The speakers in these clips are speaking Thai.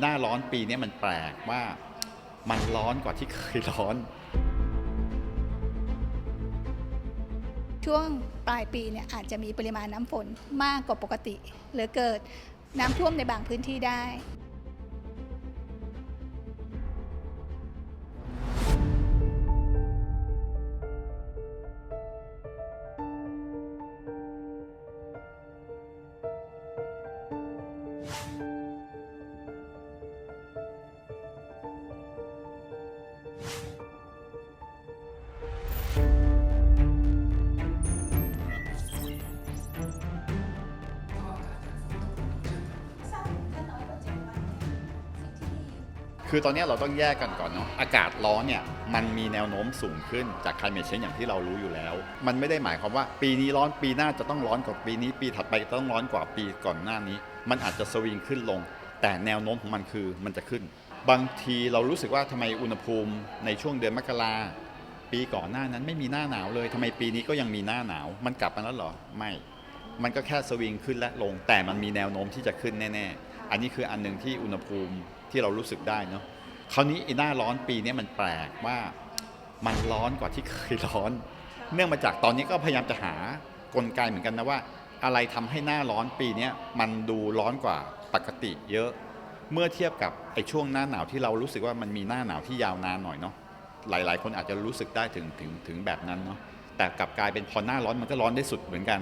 หน้าร้อนปีนี้มันแปลกว่ามันร้อนกว่าที่เคยร้อน ช่วงปลายปีเนี่ยอาจจะมีปริมาณน้ำฝนมากกว่าปกติ หรือเกิดน้ำท่วมในบางพื้นที่ได้ คือตอนนี้เราต้องแยกกันก่อนเนาะอากาศร้อนเนี่ยมันมีแนวโน้มสูงขึ้นจาก climate change อย่างที่เรารู้อยู่แล้ว มันไม่ได้หมายความว่าปีนี้ร้อนปีหน้าจะต้องร้อนกว่าปีนี้ ปีถัดไปจะต้องร้อนกว่าปีก่อนหน้านี้ มันอาจจะสวิงขึ้นลง แต่แนวโน้มของมันคือมันจะขึ้น บางทีเรารู้สึกว่าทำไมอุณหภูมิในช่วงเดือนมกราปีก่อนหน้านั้นไม่มีหน้าหนาวเลยทำไมปีนี้ก็ยังมีหน้าหนาว มันกลับมาแล้วหรอไม่มันก็แค่สวิงขึ้นและลง แต่มันมีแนวโน้มที่จะขึ้นแน่ ๆ อันนี้คืออันหนึ่งที่อุณหภูมิ ที่เรารู้สึกได้เนาะคราวนี้ไอ้หน้าร้อนปีนี้มันแปลกว่ามันร้อนกว่าที่เคยร้อน เนื่องมาจากตอนนี้ก็พยายามจะหากลไกเหมือนกันนะว่า อะไรทำให้หน้าร้อนปีนี้มันดูร้อนกว่าปกติเยอะ เมื่อเทียบกับไอ้ช่วงหน้าหนาวที่เรารู้สึกว่ามันมีหน้าหนาวที่ยาวนานหน่อยเนาะหลาย ๆ คนอาจจะรู้สึกได้ถึงถึงถึงแบบนั้นเนาะแต่กลับกลายเป็นพอหน้าร้อนมันก็ร้อนได้สุดเหมือนกัน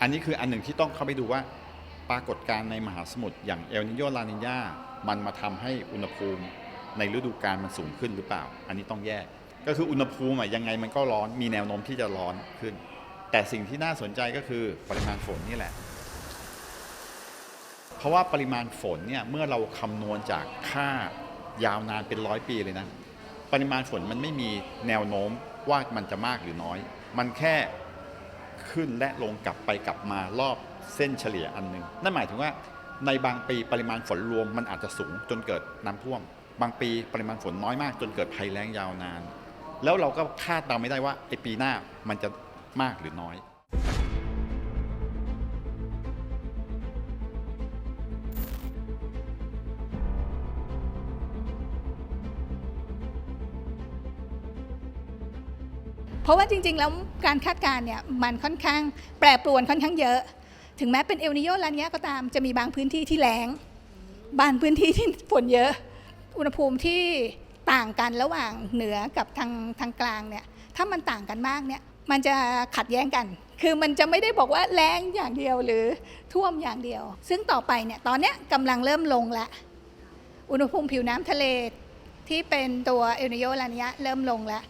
อันนี้คืออันหนึ่งที่ต้องเข้าไปดูว่า ปรากฏการณ์ในมหาสมุทรอย่างเอลนิโยลานิญามันมาทำให้อุณหภูมิในฤดูกาลมันสูงขึ้นหรือเปล่า อันนี้ต้องแยก ก็คืออุณหภูมิยังไงมันก็ร้อนมีแนวโน้มที่จะร้อนขึ้น แต่สิ่งที่น่าสนใจก็คือปริมาณฝนนี่แหละ เพราะว่าปริมาณฝนเนี่ยเมื่อเราคำนวณจากค่ายาวนานเป็นร้อยปีเลยนะ ปริมาณฝนมันไม่มีแนวโน้มว่ามันจะมากหรือน้อย มันแค่ขึ้นและลงกลับไปกลับมารอบ เส้นเฉลี่ยอันหนึ่งนั่นหมายถึงว่าในบางปีปริมาณฝนรวมมันอาจจะสูงจนเกิดน้ำท่วม บางปีปริมาณฝนน้อยมาก จนเกิดภัยแล้งยาวนาน แล้วเราก็คาดเดาไม่ได้ว่าไอปีหน้ามันจะมากหรือน้อย เพราะว่าจริง ๆ แล้วการคาดการณ์เนี่ยมันค่อนข้างแปรปรวนค่อนข้างเยอะ ถึงแม้เป็นเอลนิโยลานิญาก็ตามจะมีบางพื้นที่ที่แล้ง บางพื้นที่ที่ฝนเยอะ อุณหภูมิที่ต่างกันระหว่างเหนือกับทางทางกลางเนี่ยถ้ามันต่างกันมากเนี่ยมันจะขัดแย้งกัน คือมันจะไม่ได้บอกว่าแรงอย่างเดียวหรือท่วมอย่างเดียว ซึ่งต่อไปเนี่ยตอนเนี้ยกำลังเริ่มลงละอุณหภูมิผิวน้ำทะเลที่เป็นตัวเอลนิโยลานิญาเริ่มลงแล้ว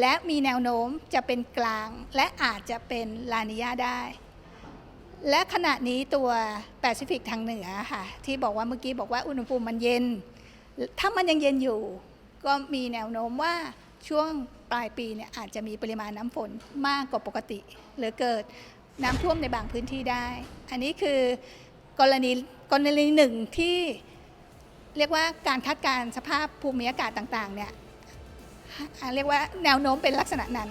และมีแนวโน้มจะเป็นกลางและอาจจะเป็นลานิยาได้ และขณะนี้ตัวแปซิฟิกทางเหนือค่ะที่บอกว่าเมื่อกี้บอกว่าอุณหภูมิมันเย็น ถ้ามันยังเย็นอยู่ ก็มีแนวโน้มว่าช่วงปลายปีเนี่ยอาจจะมีปริมาณน้ำฝนมากกว่าปกติ หรือเกิดน้ำท่วมในบางพื้นที่ได้ อันนี้คือกรณีกรณีหนึ่งที่เรียกว่าการคาดการณ์สภาพภูมิอากาศต่างๆเนี่ยเรียกว่าแนวโน้มเป็นลักษณะนั้น